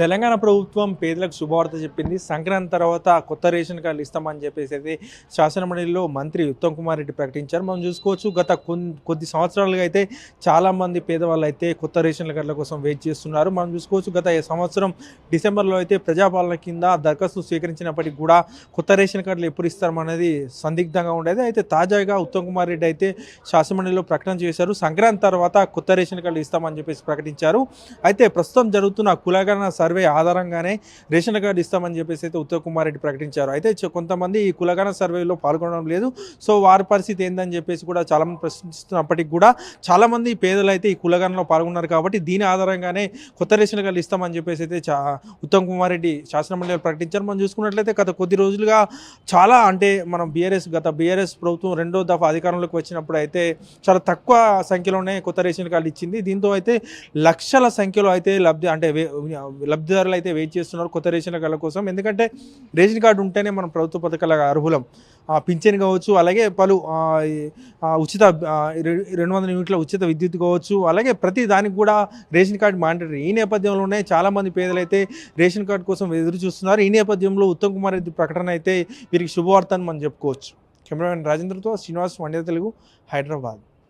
తెలంగాణ ప్రభుత్వం పేదలకు శుభవార్త చెప్పింది. సంక్రాంతి తర్వాత కొత్త రేషన్ కార్డులు ఇస్తామని చెప్పేసి అయితే శాసనమండలిలో మంత్రి ఉత్తమ్ కుమార్ రెడ్డి ప్రకటించారు. మనం చూసుకోవచ్చు గత కొద్ది సంవత్సరాలుగా అయితే చాలామంది పేదవాళ్ళు అయితే కొత్త రేషన్ కార్డుల కోసం వెయిట్ చేస్తున్నారు. మనం చూసుకోవచ్చు గత సంవత్సరం డిసెంబర్లో అయితే ప్రజాపాలన కింద దరఖాస్తు స్వీకరించినప్పటికీ కూడా కొత్త రేషన్ కార్డులు ఎప్పుడు ఇస్తామనేది సందిగ్ధంగా ఉండేది. అయితే తాజాగా ఉత్తమ్ కుమార్ రెడ్డి అయితే శాసనమండలిలో ప్రకటన చేశారు. సంక్రాంతి తర్వాత కొత్త రేషన్ కార్డులు ఇస్తామని చెప్పేసి ప్రకటించారు. అయితే ప్రస్తుతం జరుగుతున్న కులగణ సర్వే ఆధారంగానే రేషన్ కార్డు ఇస్తామని చెప్పేసి అయితే ఉత్తమ్ కుమార్ రెడ్డి ప్రకటించారు. అయితే కొంతమంది ఈ కులగణన సర్వేలో పాల్గొనడం లేదు. సో వారి పరిస్థితి ఏందని చెప్పేసి కూడా చాలామంది ప్రశ్నిస్తున్నప్పటికీ కూడా చాలామంది పేదలు అయితే ఈ కులగణనలో పాల్గొన్నారు కాబట్టి దీని ఆధారంగానే కొత్త రేషన్ కార్డులు ఇస్తామని చెప్పేసి అయితే చా ఉత్తమ్ కుమార్ రెడ్డి శాసనమండలి ప్రకటించారు. మనం చూసుకున్నట్లయితే గత కొద్ది రోజులుగా చాలా అంటే మనం బీఆర్ఎస్ గత బీఆర్ఎస్ ప్రభుత్వం రెండో దఫా అధికారంలోకి వచ్చినప్పుడు అయితే చాలా తక్కువ సంఖ్యలోనే కొత్త రేషన్ కార్డు ఇచ్చింది. దీంతో అయితే లక్షల సంఖ్యలో అయితే లబ్ధి అంటే లబ్ధిదారులు అయితే వెయిట్ చేస్తున్నారు కొత్త రేషన్ కార్డుల కోసం. ఎందుకంటే రేషన్ కార్డు ఉంటేనే మనం ప్రభుత్వ పథకాల అర్హులం. పింఛన్ కావచ్చు అలాగే పలు ఉచిత రెండు వందల యూనిట్ల ఉచిత విద్యుత్ కావచ్చు అలాగే ప్రతి దానికి కూడా రేషన్ కార్డు మాండటరీ ఈ నేపథ్యంలోనే చాలామంది పేదలైతే రేషన్ కార్డు కోసం ఎదురు చూస్తున్నారు. ఈ నేపథ్యంలో ఉత్తమ్ కుమార్ రెడ్డి ప్రకటన అయితే వీరికి శుభవార్త అని మనం చెప్పుకోవచ్చు. కెమెరామెన్ రాజేంద్రతో శ్రీనివాస్ వండే తెలుగు హైదరాబాద్.